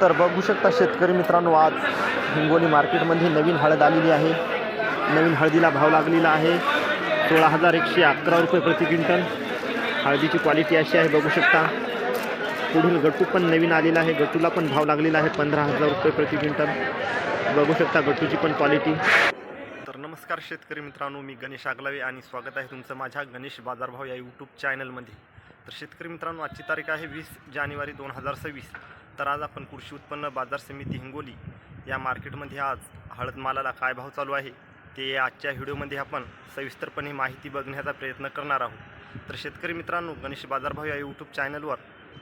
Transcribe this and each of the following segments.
तर बघू शकता शेतकरी मित्रांनो आज हिंगोली मार्केटमध्ये नवीन हळद आलेली आहे. नवीन हळदीला भाव लागलेला आहे. सोळा हजार एकशे अकरा रुपये प्रति क्विंटल. हळदीची क्वालिटी अशी आहे बघू शकता. पुढील गट्टू पण नवीन आलेला आहे. गट्टूला पण भाव लागलेला आहे पंधरा हजार रुपये प्रति क्विंटल. बघू शकता गट्टूची पण क्वालिटी. तर नमस्कार शेतकरी मित्रांनो मी गणेश आगलावे आणि स्वागत आहे तुमचं माझ्या गणेश बाजारभाव या यूट्यूब चॅनलमध्ये तर शेतकरी मित्रांनो आजची तारीख आहे वीस जानेवारी दोन हजार सव्वीस. तर आज आपण कृषी उत्पन्न बाजार समिती हिंगोली या मार्केटमध्ये आज हळद मालाला काय भाव चालू आहे ते आजच्या व्हिडिओमध्ये आपण सविस्तरपणे माहिती बघण्याचा प्रयत्न करणार आहोत. तर शेतकरी मित्रांनो गणेश बाजारभाव या यूट्यूब चॅनलवर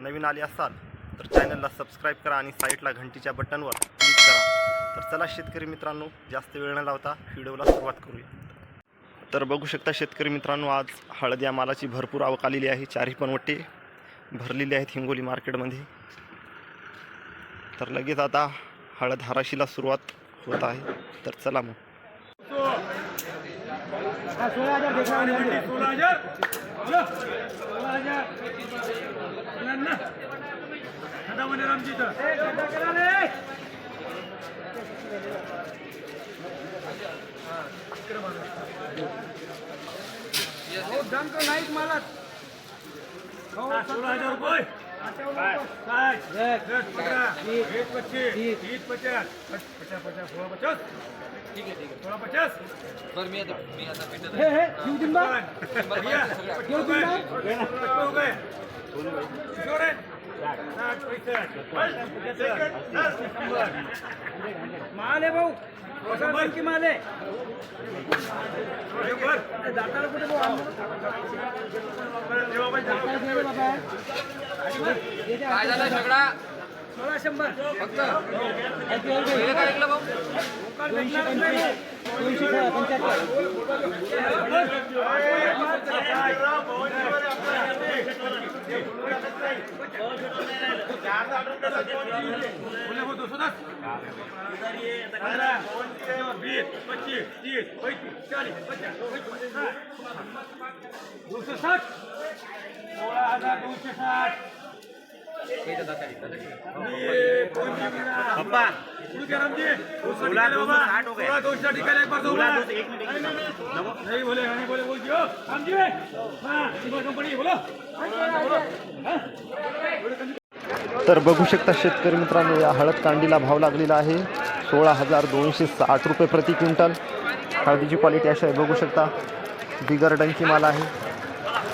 नवीन आले असाल तर चॅनलला सबस्क्राईब करा आणि साईडला घंटीच्या बटनवर क्लिक करा. तर चला शेतकरी मित्रांनो जास्त वेळ न लावता व्हिडिओला सुरुवात करूया. तर बघू शकता शेतकरी मित्रांनो आज हळद या मालाची भरपूर आवक आलेली आहे. चारही पनवट्टे भरलेले आहेत हिंगोली मार्केटमध्ये. तर लगेच आता हळद हराशीला सुरुवात होत आहे. तर चला मग. नाहीत सोळा हजार रुपये सोळा पचास. बरं मी आता मी आता भेटत हे हे जीव दिन बा. जीव दिन रुपये किशोर आहे साठ पैसे माल आहे भाऊ. काय झालं सगळा सोळा शंभर फक्त पहिलं काय ऐकलं भाऊ दोनशे पंचवीस दोनशे पंच्याहत्तर हो दोनशे साठ सोळा हजार दोनशे साठ हो नहीं बोले नहीं बोले बोल दियो रामजी हाँ कंपनी बोलो तर बघू शकता शेतकरी मित्रांनो या हळद कांडीला भाव लागलेला आहे. सोळा हजार दोनशे साठ रुपये प्रति क्विंटल. हळदीची क्वालिटी अशी आहे बघू शकता. बिगर डंकी माल आहे.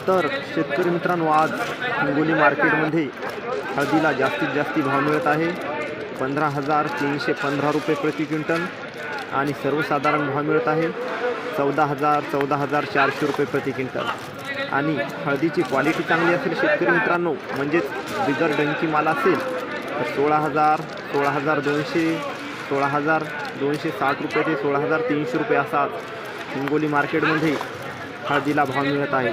तर शेतकरी मित्रांनो आज हिंगोली मार्केटमध्ये हळदीला जास्तीत जास्त भाव मिळत आहे. पंधरा हजार तीनशे पंधरा रुपये प्रति क्विंटल आणि सर्वसाधारण भाव मिळत आहे. चौदा हजार चौदा हजार चारशे रुपये प्रति क्विंटल. आणि हळदीची क्वालिटी चांगली असेल शेतकरी मित्रांनो म्हणजेच बिगर डंकी माल असेल तर सोळा हजार सोळा हजार दोनशे सोळा हजार दोनशे साठ रुपये ते सोळा हजार तीनशे रुपये असा हिंगोली मार्केटमध्ये हळदीला भाव मिळत आहे.